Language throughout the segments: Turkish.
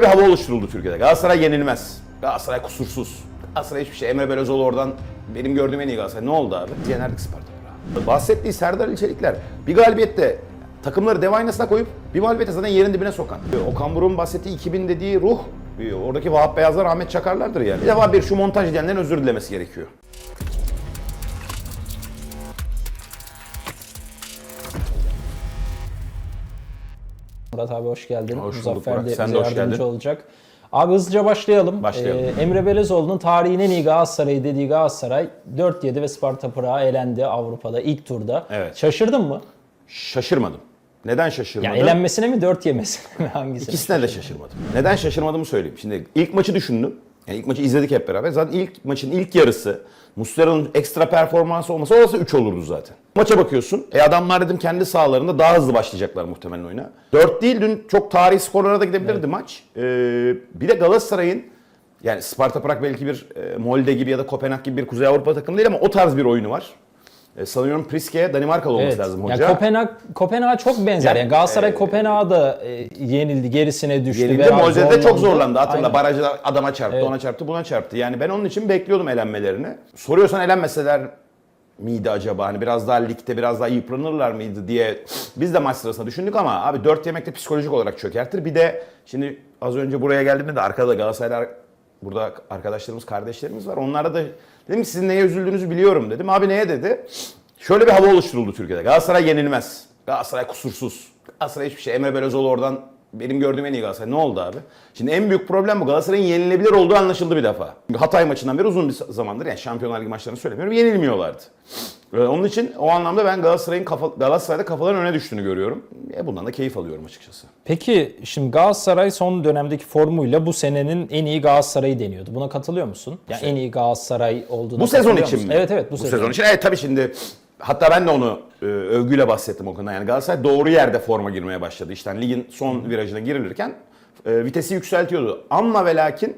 Bir hava oluşturuldu Türkiye'de. Galatasaray yenilmez. Galatasaray kusursuz. Galatasaray hiçbir şey. Emre Belözoğlu oradan benim gördüğüm en iyi Galatasaray. Ne oldu abi? Yenerdik Sparta Prag'ı. Bahsettiği Serdar İlçelikler bir galibiyette takımları dev aynasına koyup bir galibiyete zaten yerin dibine sokan. Okan Buruk'un bahsettiği 2000 dediği ruh oradaki Vahap Beyazlar Ahmet Çakarlardır yani. Bir defa bir şu montaj diyenlerin özür dilemesi gerekiyor. Murat abi hoş geldin. Hoş bulduk Muzaffer Burak. de Sen bize de hoş yardımcı geldin. olacak. Abi hızlıca başlayalım. Başlayalım. Ee, Emre Belezoğlu'nun tarihin en iyi Galatasaray'ı dediği Galatasaray 4-7 ve Sparta Prag'a elendi Avrupa'da ilk turda. Evet. Şaşırdın mı? Şaşırmadım. Neden şaşırmadım? Ya elenmesine mi 4 yemesine mi hangisi? İkisine de şaşırmadım. Neden şaşırmadığımı söyleyeyim. Şimdi ilk maçı düşündüm. Yani ilk maçı izledik hep beraber. Zaten ilk maçın ilk yarısı Muslera'nın ekstra performansı olmasa orası 3 olurdu zaten. Maça bakıyorsun. E adamlar dedim kendi sahalarında daha hızlı başlayacaklar muhtemelen oyuna. 4 değil dün çok tarihi skorlara da gidebilirdi maç. Ee, bir de Galatasaray'ın yani Sparta Prag belki bir e, Molde gibi ya da Kopenhag gibi bir Kuzey Avrupa takımı değil ama o tarz bir oyunu var. E, sanıyorum Priske Danimarkalı olması Evet. lazım hoca. Kopenhag Kopenhag'a çok benzer. Yani, Yani Galatasaray e, Kopenhag'a da e, yenildi, gerisine düştü. Yenildi. Molde'de çok zorlandı. zorlandı. Hatırla Aynen. barajda adama çarptı, Evet. ona çarptı, buna çarptı. Yani ben onun için bekliyordum elenmelerini. Soruyorsan elenmeseler miydi acaba? Hani biraz daha ligde biraz daha yıpranırlar mıydı diye biz de maç sırasında düşündük ama abi 4 yemekte psikolojik olarak çökertir. Bir de şimdi az önce buraya geldiğimde de arkada Galatasaraylar burada arkadaşlarımız, kardeşlerimiz var. Onlara da dedim sizin neye üzüldüğünüzü biliyorum dedim. Abi neye dedi? Şöyle bir hava oluşturuldu Türkiye'de. Galatasaray yenilmez. Galatasaray kusursuz. Galatasaray hiçbir şey. Emre Belözoğlu oradan benim gördüğüm en iyi Galatasaray. Ne oldu abi? Şimdi en büyük problem bu. Galatasaray'ın yenilebilir olduğu anlaşıldı bir defa. Hatay maçından beri uzun bir zamandır yani Şampiyonlar Ligi maçlarını söylemiyorum. Yenilmiyorlardı. Ee, onun için o anlamda ben Galatasaray'ın kafa, Galatasaray'da kafaların öne düştüğünü görüyorum. E, bundan da keyif alıyorum açıkçası. Peki şimdi Galatasaray son dönemdeki formuyla bu senenin en iyi Galatasaray'ı deniyordu. Buna katılıyor musun? Yani en iyi Galatasaray olduğuna Bu sezon için musun? mi? Evet evet bu, sezon. için. Evet tabii şimdi hatta ben de onu övgüyle bahsettim o konuda. Yani Galatasaray doğru yerde forma girmeye başladı. İşte hani ligin son virajına girilirken e, vitesi yükseltiyordu. Ama ve lakin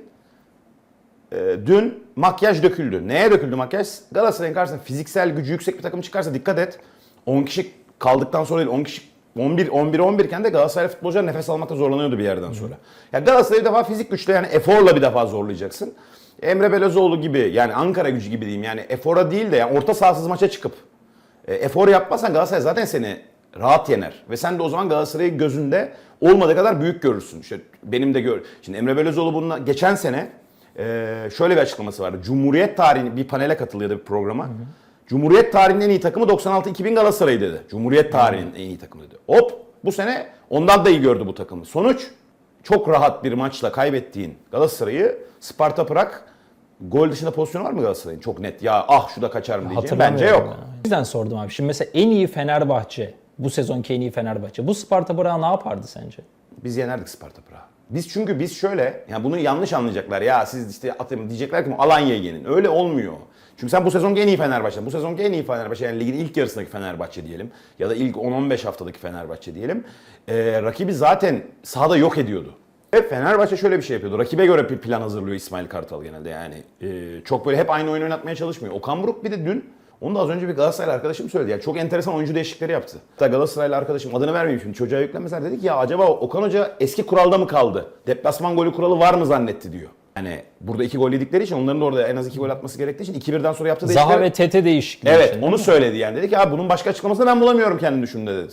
e, dün makyaj döküldü. Neye döküldü makyaj? Galatasaray'ın karşısında fiziksel gücü yüksek bir takım çıkarsa dikkat et. 10 kişi kaldıktan sonra değil 10 kişi 11 11 11 iken de Galatasaray futbolcular nefes almakta zorlanıyordu bir yerden sonra. Ya Galatasaray'ı bir defa fizik güçle yani eforla bir defa zorlayacaksın. Emre Belözoğlu gibi yani Ankara gücü gibi diyeyim yani efora değil de yani orta sahasız maça çıkıp e, efor yapmazsan Galatasaray zaten seni rahat yener. Ve sen de o zaman Galatasaray'ı gözünde olmadığı kadar büyük görürsün. İşte benim de gör. Şimdi Emre Belözoğlu bununla geçen sene e, şöyle bir açıklaması vardı. Cumhuriyet tarihini bir panele katılıyordu bir programa. Cumhuriyet tarihinin en iyi takımı 96-2000 Galatasaray dedi. Cumhuriyet tarihinin en iyi takımı dedi. Hop bu sene ondan da iyi gördü bu takımı. Sonuç çok rahat bir maçla kaybettiğin Galatasaray'ı Sparta Prag gol dışında pozisyonu var mı Galatasaray'ın? Çok net. Ya ah şu da kaçar mı diyeceğim. Bence yok. ya. O yüzden sordum abi. Şimdi mesela en iyi Fenerbahçe, bu sezonki en iyi Fenerbahçe. Bu Sparta Prag'a ne yapardı sence? Biz yenerdik Sparta Prag'ı. Biz çünkü biz şöyle, yani bunu yanlış anlayacaklar. Ya siz işte atayım diyecekler ki Alanya'yı yenin. Öyle olmuyor. Çünkü sen bu sezonki en iyi Fenerbahçe, bu sezonki en iyi Fenerbahçe yani ligin ilk yarısındaki Fenerbahçe diyelim ya da ilk 10-15 haftadaki Fenerbahçe diyelim. Ee, rakibi zaten sahada yok ediyordu. Ve Fenerbahçe şöyle bir şey yapıyordu. Rakibe göre bir plan hazırlıyor İsmail Kartal genelde yani. Ee, çok böyle hep aynı oyun oynatmaya çalışmıyor. Okan Buruk bir de dün onu da az önce bir Galatasaraylı arkadaşım söyledi. Yani çok enteresan oyuncu değişiklikleri yaptı. Hatta Galatasaraylı arkadaşım adını vermeyeyim şimdi çocuğa yüklenmeseler dedik ya acaba Okan Hoca eski kuralda mı kaldı? Deplasman golü kuralı var mı zannetti diyor. Yani burada iki gol yedikleri için onların da orada en az iki gol atması gerektiği için 2-1'den sonra yaptığı Zaha ve Tete değişikliği Evet için, onu söyledi yani. Dedi ki abi bunun başka açıklamasını ben bulamıyorum kendi düşündüğümde dedi.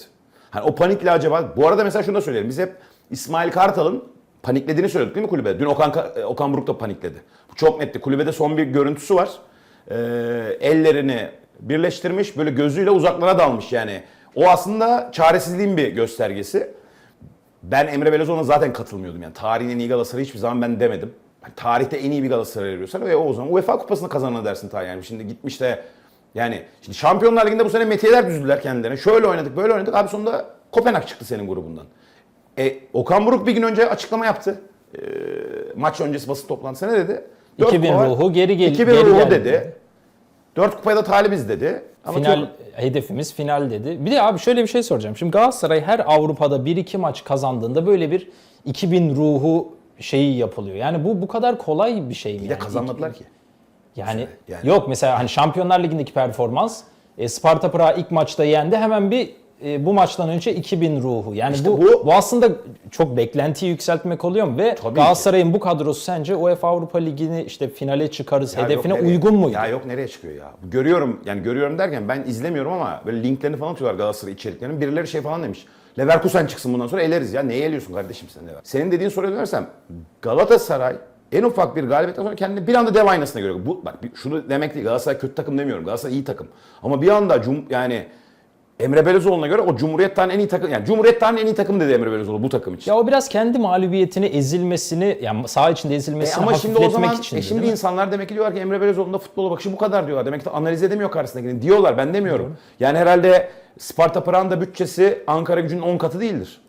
Hani o panikle acaba... Bu arada mesela şunu da söyleyelim. Biz hep İsmail Kartal'ın paniklediğini söyledik değil mi kulübede? Dün Okan, Ka- Okan Buruk da panikledi. Bu çok netti. Kulübede son bir görüntüsü var. Ee, ellerini birleştirmiş böyle gözüyle uzaklara dalmış yani. O aslında çaresizliğin bir göstergesi. Ben Emre Belözoğlu'na zaten katılmıyordum yani. Tarihin en iyi Galatasaray hiçbir zaman ben demedim. Yani tarihte en iyi bir Galatasaray arıyorsan ve o zaman UEFA kupasını kazanana dersin tarih yani. Şimdi gitmiş de yani şimdi Şampiyonlar Ligi'nde bu sene metiyeler düzdüler kendilerine. Şöyle oynadık, böyle oynadık. Abi sonunda Kopenhag çıktı senin grubundan. E, Okan Buruk bir gün önce açıklama yaptı. E, maç öncesi basın toplantısında ne dedi? Dört 2000 kupa- ruhu geri gel- 2000 geri ruhu geldi dedi. dedi. 4 kupaya da talibiz dedi. Ama Final çok- hedefimiz final dedi. Bir de abi şöyle bir şey soracağım. Şimdi Galatasaray her Avrupa'da 1-2 maç kazandığında böyle bir 2000 ruhu şeyi yapılıyor. Yani bu bu kadar kolay bir şey mi? bir de yani? kazanmadılar ki. Yani, Yani. yok mesela hani Şampiyonlar Ligi'ndeki performans e, Sparta Prag ilk maçta yendi hemen bir e, bu maçtan önce 2000 ruhu. Yani İşte bu, bu- bu aslında çok beklentiyi yükseltmek oluyor mu? Ve ki. Galatasaray'ın bu kadrosu sence UEFA Avrupa Ligi'ni işte finale çıkarız Ya hedefine nereye- uygun muydu? Ya yok nereye çıkıyor ya? Görüyorum yani görüyorum derken ben izlemiyorum ama böyle linklerini falan atıyorlar Galatasaray içeriklerinin. Birileri şey falan demiş. Leverkusen çıksın bundan sonra eleriz ya. Neyi eliyorsun kardeşim sen Lever? Senin dediğin soruya dönersem Galatasaray en ufak bir galibiyetten sonra kendini bir anda dev aynasına görüyor. Bu, bak bir- şunu demek değil Galatasaray kötü takım demiyorum. Galatasaray iyi takım. Ama bir anda cum, yani Emre Belözoğlu'na göre o Cumhuriyet tarihinin en iyi takım. Yani Cumhuriyet tarihinin en iyi takım dedi Emre Belözoğlu bu takım için. Ya o biraz kendi mağlubiyetini, ezilmesini, yani saha içinde E ezilmesini ama şimdi o zaman için. e şimdi insanlar demek ki diyorlar ki Emre Belözoğlu'nda futbola bakışı bu kadar diyorlar. Demek ki analiz edemiyor karşısındakini diyorlar. Ben demiyorum. Yani herhalde Sparta Prag'ın bütçesi Ankara gücünün 10 katı değildir.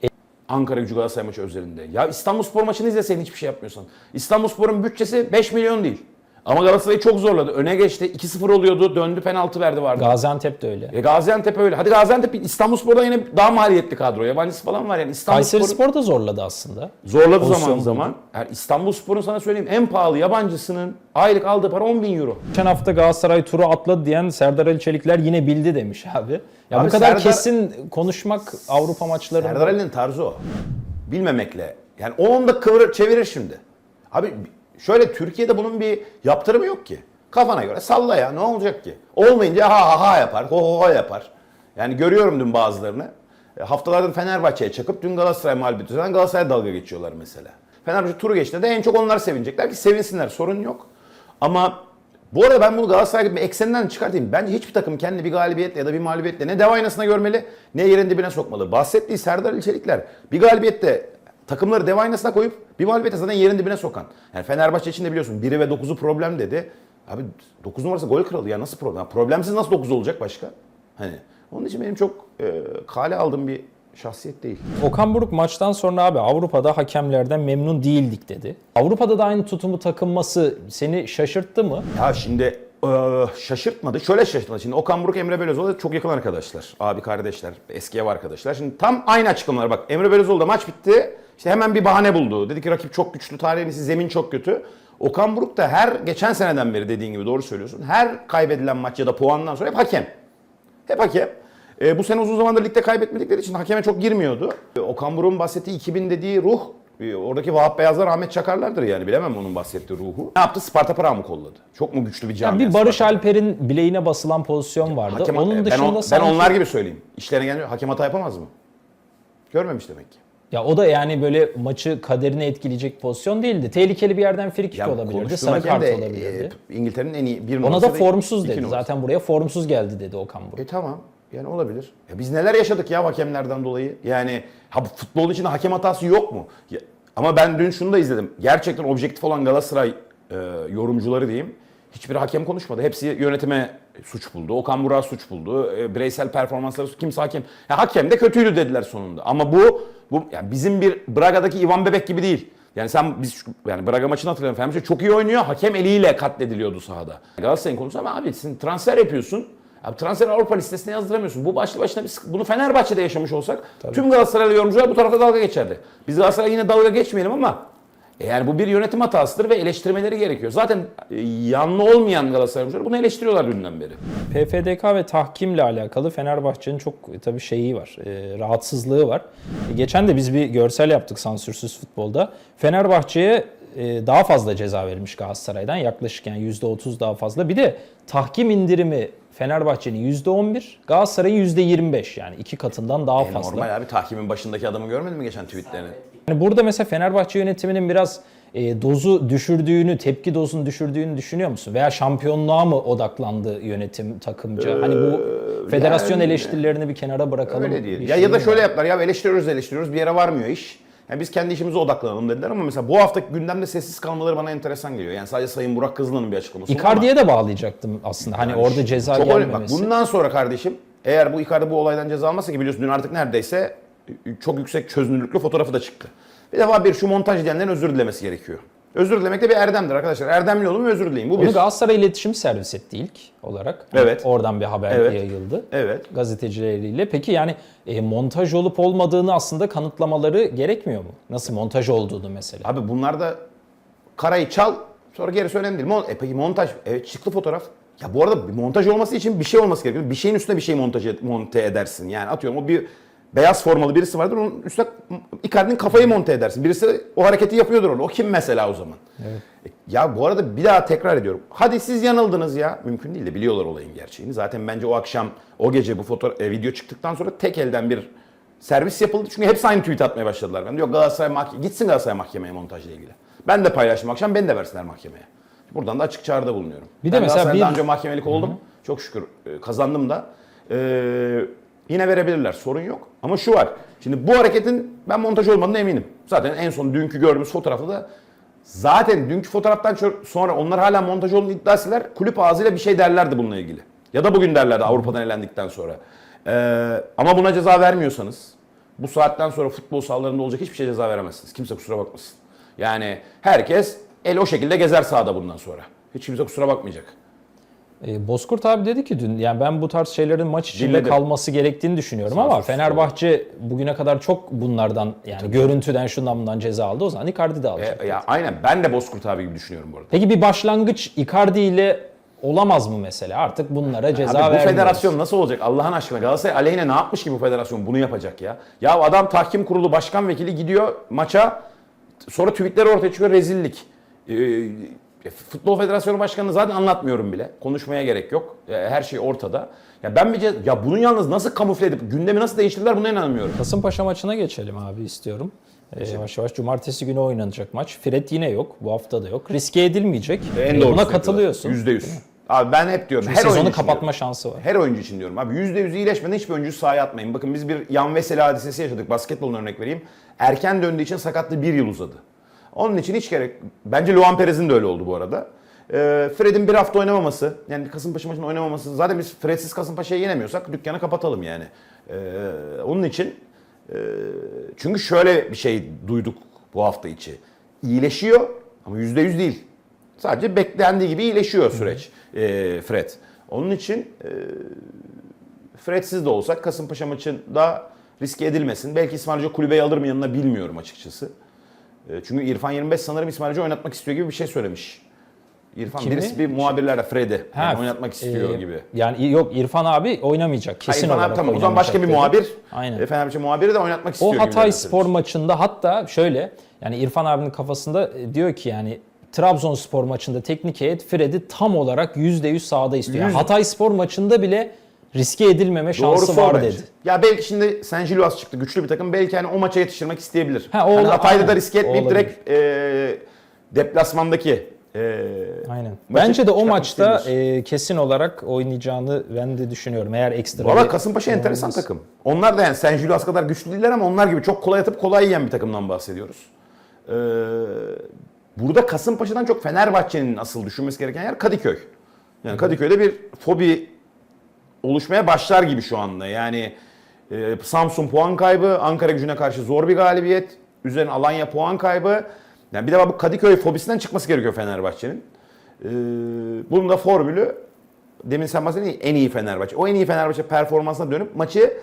Ankara gücü Galatasaray maçı özelinde. Ya İstanbulspor maçını izleseydin hiçbir şey yapmıyorsan. İstanbulspor'un bütçesi 5 milyon değil. Ama Galatasaray'ı çok zorladı. Öne geçti. 2-0 oluyordu. Döndü penaltı verdi vardı. Gaziantep de öyle. E Gaziantep öyle. Hadi Gaziantep İstanbulspor'da yine daha maliyetli kadro. Yabancısı falan var yani. İstanbulspor Spor da zorladı aslında. zorladı Pozisyon zaman buldu. zaman. Yani İstanbulspor'un sana söyleyeyim en pahalı yabancısının aylık aldığı para 10 bin euro. Geçen hafta Galatasaray turu atladı diyen Serdar Ali Çelikler yine bildi demiş abi. Ya Abi bu kadar Serdar- kesin konuşmak Avrupa maçlarında. Serdar Ali'nin tarzı o. Bilmemekle. Yani o onda kıvırır çevirir şimdi. Abi şöyle Türkiye'de bunun bir yaptırımı yok ki. Kafana göre salla ya ne olacak ki? Olmayınca ha ha ha yapar, ho ho ho yapar. Yani görüyorum dün bazılarını. E, Haftalardır Fenerbahçe'ye çakıp dün Galatasaray mağlubiyeti üzerinden Galatasaray dalga geçiyorlar mesela. Fenerbahçe turu geçtiğinde de en çok onlar sevinecekler ki sevinsinler sorun yok. Ama bu arada ben bunu Galatasaray gibi ekseninden çıkartayım. Bence hiçbir takım kendini bir galibiyetle ya da bir mağlubiyetle ne dev aynasına görmeli ne yerin dibine sokmalı. Bahsettiği Serdar İlçelikler bir galibiyette takımları dev aynasına koyup bir mağlubiyette zaten yerin dibine sokan. Yani Fenerbahçe için de biliyorsun 1'i ve 9'u problem dedi. Abi 9 numarası gol kralı ya nasıl problem? Problemsiz nasıl 9 olacak başka? Hani onun için benim çok e, kale aldığım bir şahsiyet değil. Okan Buruk maçtan sonra abi Avrupa'da hakemlerden memnun değildik dedi. Avrupa'da da aynı tutumu takınması seni şaşırttı mı? Ya şimdi e, şaşırtmadı. Şöyle şaşırtmadı. Şimdi Okan Buruk, Emre Belözoğlu çok yakın arkadaşlar. Abi kardeşler, eski ev arkadaşlar. Şimdi tam aynı açıklamalar bak. Emre Belözoğlu da maç bitti. İşte hemen bir bahane buldu. Dedi ki rakip çok güçlü, tarihin iyisi, zemin çok kötü. Okan Buruk da her geçen seneden beri dediğin gibi doğru söylüyorsun. Her kaybedilen maç ya da puandan sonra hep hakem. Hep hakem. E, bu sene uzun zamandır ligde kaybetmedikleri için hakeme çok girmiyordu. E, Okan Buruk'un bahsettiği 2000 dediği ruh e, oradaki Vahap Beyazlar Ahmet Çakarlardır yani bilemem onun bahsettiği ruhu. Ne yaptı? Sparta Prag'ı mı kolladı? Çok mu güçlü bir Ya camia? bir Barış Sparta? Alper'in bileğine basılan pozisyon vardı. Hakem, Onun ben, dışında on- ben sanki... onlar gibi söyleyeyim. İşlerine gelmiyor. Hakem hata yapamaz mı? Görmemiş demek ki. Ya o da yani böyle maçı kaderini etkileyecek pozisyon değildi. Tehlikeli bir yerden free kick Ya olabilirdi, sarı kart de, olabilirdi. e, İngiltere'nin en iyi bir Ona da formsuz dedi. numarası. Zaten buraya formsuz geldi dedi Okan Buruk. E tamam. Yani olabilir. Ya biz neler yaşadık ya hakemlerden dolayı. Yani ha, bu futbolun içinde hakem hatası yok mu? Ya- ama ben dün şunu da izledim. Gerçekten objektif olan Galatasaray e, yorumcuları diyeyim. Hiçbir hakem konuşmadı. Hepsi yönetime suç buldu. Okan Burak'a suç buldu. E, bireysel performansları kimse hakem. Ya, hakem de kötüydü dediler sonunda. Ama bu bu yani bizim bir Braga'daki Ivan Bebek gibi değil. Yani sen biz yani Braga maçını hatırlıyorum. Fenerbahçe çok iyi oynuyor. Hakem eliyle katlediliyordu sahada. Galatasaray'ın konusu ama abi sen transfer yapıyorsun. Abi transfer Avrupa listesine yazdıramıyorsun. Bu başlı başına sıkı- bunu Fenerbahçe'de yaşamış olsak tüm Galatasaraylı yorumcular bu tarafa dalga geçerdi. Biz Galatasaray yine dalga geçmeyelim ama yani bu bir yönetim hatasıdır ve eleştirmeleri gerekiyor. Zaten e, yanlı olmayan Galatasaray yorumcuları bunu eleştiriyorlar dünden beri. PFDK ve tahkimle alakalı Fenerbahçe'nin çok e, tabii şeyi var, e, rahatsızlığı var. E, geçen de biz bir görsel yaptık sansürsüz futbolda. Fenerbahçe'ye e, daha fazla ceza verilmiş Galatasaray'dan yaklaşık yani %30 daha fazla. Bir de tahkim indirimi Fenerbahçe'nin %11, Galatasaray'ın %25 yani iki katından daha E, fazla. normal abi tahkimin başındaki adamı görmedin mi geçen tweetlerini? Yani burada mesela Fenerbahçe yönetiminin biraz e, dozu düşürdüğünü, tepki dozunu düşürdüğünü düşünüyor musun? Veya şampiyonluğa mı odaklandı yönetim takımca? hani bu federasyon Ee, yani- eleştirilerini bir kenara bırakalım. Öyle değil. bir Ya şey ya da şöyle yaptılar ya eleştiriyoruz eleştiriyoruz bir yere varmıyor iş. Yani biz kendi işimize odaklanalım dediler ama mesela bu hafta gündemde sessiz kalmaları bana enteresan geliyor. Yani sadece Sayın Burak Kızılan'ın bir açıklaması. Icardi'ye de bağlayacaktım aslında. Hani orada ceza önemli. Bak gelmemesi. bundan sonra kardeşim eğer bu Icardi bu olaydan ceza almazsa ki biliyorsun dün artık neredeyse çok yüksek çözünürlüklü fotoğrafı da çıktı. Bir defa bir şu montaj diyenlerin özür dilemesi gerekiyor. Özür dilemek de bir erdemdir arkadaşlar. Erdemli olun ve özür dileyin. Bu Onu bir. Galatasaray İletişim Servis etti ilk olarak. Evet. Oradan bir haber Evet. yayıldı. Evet. Gazetecileriyle. Peki yani e, montaj olup olmadığını aslında kanıtlamaları gerekmiyor mu? Nasıl montaj olduğunu mesela. Abi bunlar da karayı çal sonra gerisi önemli değil. Mon- e peki montaj evet çıktı fotoğraf. Ya bu arada bir montaj olması için bir şey olması gerekiyor. Bir şeyin üstüne bir şey montaj monte edersin. Yani atıyorum o bir beyaz formalı birisi vardır onun üstüne Icardi'nin kafayı monte edersin. Birisi o hareketi yapıyordur orada. O kim mesela o zaman? E, Ya bu arada bir daha tekrar ediyorum. Hadi siz yanıldınız ya. Mümkün değil de biliyorlar olayın gerçeğini. Zaten bence o akşam, o gece bu foto e, video çıktıktan sonra tek elden bir servis yapıldı. Çünkü hepsi aynı tweet atmaya başladılar. Ben diyor Galatasaray mahkeme, gitsin Galatasaray mahkemeye montajla ilgili. Ben de paylaştım akşam, beni de versinler mahkemeye. Buradan da açık çağrıda bulunuyorum. Bir de ben mesela bir- daha önce mahkemelik oldum. Çok şükür e, kazandım da. Ee, yine verebilirler. Sorun yok. Ama şu var. Şimdi bu hareketin ben montaj olmadığına eminim. Zaten en son dünkü gördüğümüz fotoğrafta da zaten dünkü fotoğraftan sonra onlar hala montaj olduğunu iddia etseler kulüp ağzıyla bir şey derlerdi bununla ilgili. Ya da bugün derlerdi Avrupa'dan elendikten sonra. Ee, ama buna ceza vermiyorsanız bu saatten sonra futbol sahalarında olacak hiçbir şey ceza veremezsiniz. Kimse kusura bakmasın. Yani herkes el o şekilde gezer sahada bundan sonra. Hiç kimse kusura bakmayacak. E, Bozkurt abi dedi ki dün yani ben bu tarz şeylerin maç içinde Dinledim. kalması gerektiğini düşünüyorum ama Sansürsüz Fenerbahçe bugüne kadar çok bunlardan yani görüntüden şundan bundan ceza aldı. O zaman Icardi de alacak. E, ya aynen ben de Bozkurt abi gibi düşünüyorum bu arada. Peki bir başlangıç Icardi ile olamaz mı mesela? Artık bunlara ceza Abi bu vermiyoruz. federasyon nasıl olacak Allah'ın aşkına? Galatasaray aleyhine ne yapmış ki bu federasyon bunu yapacak ya? Ya adam tahkim kurulu başkan vekili gidiyor maça sonra tweetleri ortaya çıkıyor rezillik. Ee, Futbol Federasyonu Başkanı'nı zaten anlatmıyorum bile. Konuşmaya gerek yok. Her şey ortada. Ya ben bir ya bunun yalnız nasıl kamufle edip gündemi nasıl değiştirdiler buna inanamıyorum. Kasımpaşa maçına geçelim abi istiyorum. Ee, yavaş yavaş cumartesi günü oynanacak maç. Fred yine yok. Bu hafta da yok. Riske edilmeyecek. En doğrusu Buna katılıyorsun. Yüzde yüz. Abi ben hep diyorum. Çünkü her oyuncu sezonu için kapatma şansı var. Her oyuncu için diyorum abi. %100 iyileşmeden hiçbir oyuncuyu sahaya atmayın. Bakın biz bir Yan Veseli hadisesi yaşadık. Basketbolun örnek vereyim. Erken döndüğü için sakatlığı bir yıl uzadı. Onun için hiç gerek... Bence Luan Perez'in de öyle oldu bu arada. Ee, Fred'in bir hafta oynamaması, yani Kasımpaşa maçının oynamaması. Zaten biz Fred'siz Kasımpaşa'yı yenemiyorsak dükkanı kapatalım yani. Ee, onun için... e, çünkü şöyle bir şey duyduk bu hafta içi. İyileşiyor ama %100 değil. Sadece beklendiği gibi iyileşiyor süreç e, Fred. Onun için e, Fred'siz de olsak Kasımpaşa maçında riske edilmesin. Belki İsmail Hoca kulübeyi alır mı yanına bilmiyorum açıkçası. E, çünkü İrfan 25 sanırım İsmail Hoca oynatmak istiyor gibi bir şey söylemiş. İrfan Kimi? birisi bir muhabirlerle Fred'i Ha, yani oynatmak istiyor e, gibi. Yani yok İrfan abi oynamayacak. Kesin Hayır, olarak tamam o zaman başka bir dedi. muhabir. Aynen. E, Fenerbahçe muhabiri de oynatmak istiyor O Hatay. Spor maçında hatta şöyle yani İrfan abinin kafasında e, diyor ki yani Trabzonspor maçında teknik heyet Fred'i tam olarak %100 sahada istiyor. Yani Hatay Spor maçında bile riske edilmeme şansı Doğrusu o var dedi. Ya belki şimdi San Gilloas çıktı güçlü bir takım. Belki hani o maça yetiştirmek isteyebilir. Ha, o ola- Hatay'da da riske etmeyip olabilir. direkt e, deplasmandaki e, Aynen. Bence de o maçta e, kesin olarak oynayacağını ben de düşünüyorum. Eğer ekstra Valla Kasımpaşa enteresan olmaz. takım. Onlar da yani San Gilloas kadar güçlü değiller ama onlar gibi çok kolay atıp kolay yiyen bir takımdan bahsediyoruz. Ee, burada Kasımpaşa'dan çok Fenerbahçe'nin asıl düşünmesi gereken yer Kadıköy. Yani Kadıköy'de bir fobi oluşmaya başlar gibi şu anda. Yani e, Samsun puan kaybı, Ankara gücüne karşı zor bir galibiyet, üzerine Alanya puan kaybı. Yani bir de bu Kadıköy fobisinden çıkması gerekiyor Fenerbahçe'nin. Ee, bunun da formülü demin sen bahsettin en iyi Fenerbahçe. O en iyi Fenerbahçe performansına dönüp maçı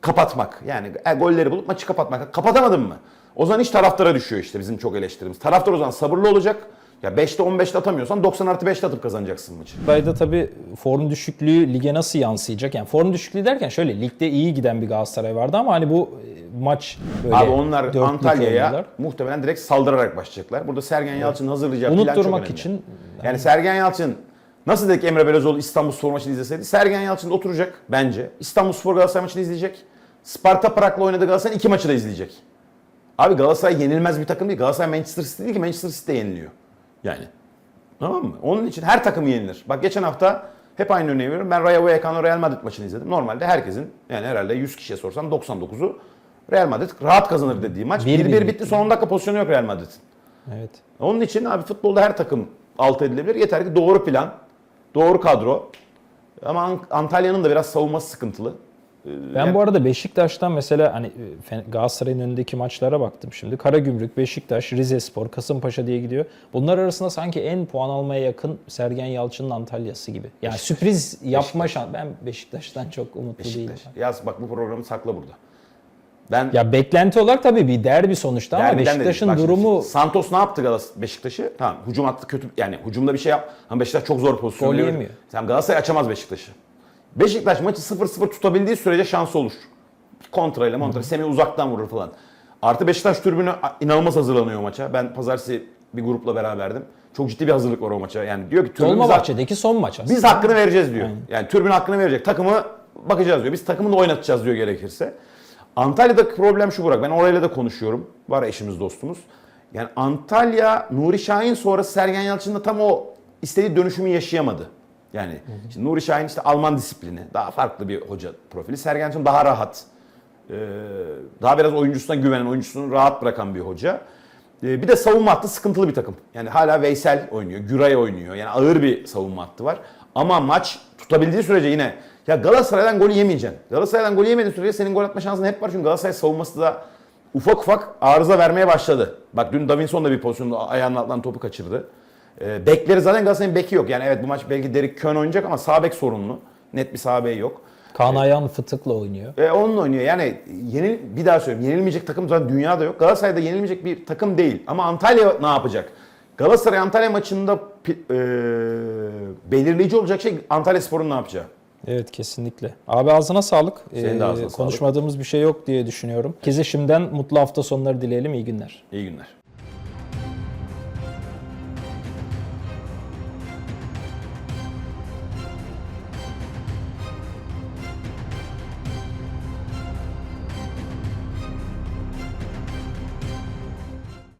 kapatmak. Yani e, golleri bulup maçı kapatmak. Kapatamadın mı? O zaman iş taraftara düşüyor işte bizim çok eleştirimiz. Taraftar o zaman sabırlı olacak. Ya 5'te 15'te atamıyorsan 90 artı 5'te atıp kazanacaksın maçı. Hatay'da tabii form düşüklüğü lige nasıl yansıyacak? Yani form düşüklüğü derken şöyle ligde iyi giden bir Galatasaray vardı ama hani bu e, maç böyle Abi onlar dörtlük Antalya'ya oynadılar. muhtemelen direkt saldırarak başlayacaklar. Burada Sergen Yalçın hazırlayacağı plan çok Unutturmak önemli. için Yani Sergen Yalçın nasıl dedik Emre Belözoğlu İstanbul Spor maçını izleseydi? Sergen Yalçın oturacak bence. İstanbul Spor Galatasaray maçını izleyecek. Sparta Prag'la oynadığı Galatasaray iki maçı da izleyecek. Abi Galatasaray yenilmez bir takım değil. Galatasaray Manchester City değil ki Manchester City de yeniliyor. Yani. Tamam mı? Onun için her takım yenilir. Bak geçen hafta hep aynı örneği veriyorum. Ben Rayo Vallecano Real Madrid maçını izledim. Normalde herkesin yani herhalde 100 kişiye sorsam 99'u Real Madrid rahat kazanır dediği maç. Bir 1-1 bir bitti. Son 10 dakika pozisyonu yok Real Madrid'in. Evet. Onun için abi futbolda her takım alt edilebilir. Yeter ki doğru plan, doğru kadro. Ama Ant- Antalya'nın da biraz savunması sıkıntılı. Ee, Ben yani- bu arada Beşiktaş'tan mesela hani e, Galatasaray'ın önündeki maçlara baktım şimdi. Karagümrük, Beşiktaş, Rizespor, Kasımpaşa diye gidiyor. Bunlar arasında sanki en puan almaya yakın Sergen Yalçın'ın Antalya'sı gibi. Yani sürpriz yapma şansı. Ben Beşiktaş'tan çok umutlu değilim. Beşiktaş. Yaz bak bu programı sakla burada. Ben Ya beklenti olarak tabii bir derbi sonuçta ama Beşiktaş'ın. Bak durumu Santos ne yaptı Galatasaray Beşiktaş'ı? Tamam hücum attı kötü yani hücumda bir şey yap. Ama Beşiktaş çok zor pozisyon. Gol yemiyor. Sen Galatasaray açamaz Beşiktaş'ı. Beşiktaş maçı 0-0 tutabildiği sürece şansı olur. Kontrayla montra. Semih uzaktan vurur falan. Artı Beşiktaş tribünü inanılmaz hazırlanıyor maça. Ben pazartesi bir grupla beraberdim. Çok ciddi bir hazırlık var o maça. Yani diyor ki tribün Dolmabahçe'deki son maç aslında. biz hakkını vereceğiz diyor. Yani tribün hakkını verecek. Takımı bakacağız diyor. Biz takımını da oynatacağız diyor gerekirse. Antalya'daki problem şu Burak. Ben orayla da konuşuyorum. Var eşimiz dostumuz. Yani Antalya Nuri Şahin sonrası Sergen Yalçın'da tam o istediği dönüşümü yaşayamadı. Yani şimdi Nuri Şahin işte Alman disiplini. Daha farklı bir hoca profili. Sergen Yalçın daha rahat. Ee, daha biraz oyuncusuna güvenen, oyuncusunu rahat bırakan bir hoca. Ee, Bir de savunma hattı sıkıntılı bir takım. Yani hala Veysel oynuyor, Güray oynuyor. Yani ağır bir savunma hattı var. Ama maç tutabildiği sürece yine ya Galatasaray'dan golü yemeyeceksin. Galatasaray'dan golü yemediğin sürece senin gol atma şansın hep var. Çünkü Galatasaray savunması da ufak ufak arıza vermeye başladı. Bak dün Davinson da bir pozisyonda ayağının altından topu kaçırdı. Ee, bekleri zaten Galatasaray'ın beki yok. Yani evet bu maç belki Derek Kön oynayacak ama sağ bek sorunlu. Net bir sağ bek yok. Kaan Ayhan fıtıkla oynuyor. Ve onunla oynuyor. Yani yenil, bir daha söyleyeyim. Yenilmeyecek takım zaten dünyada yok. Galatasaray'da yenilmeyecek bir takım değil. Ama Antalya ne yapacak? Galatasaray Antalya maçında e, belirleyici olacak şey Antalya Spor'un ne yapacağı. Evet kesinlikle. Abi ağzına sağlık. Senin de Ee, ağzına sağlık. konuşmadığımız bir şey yok diye düşünüyorum. Herkese şimdiden mutlu hafta sonları dileyelim. İyi günler. İyi günler.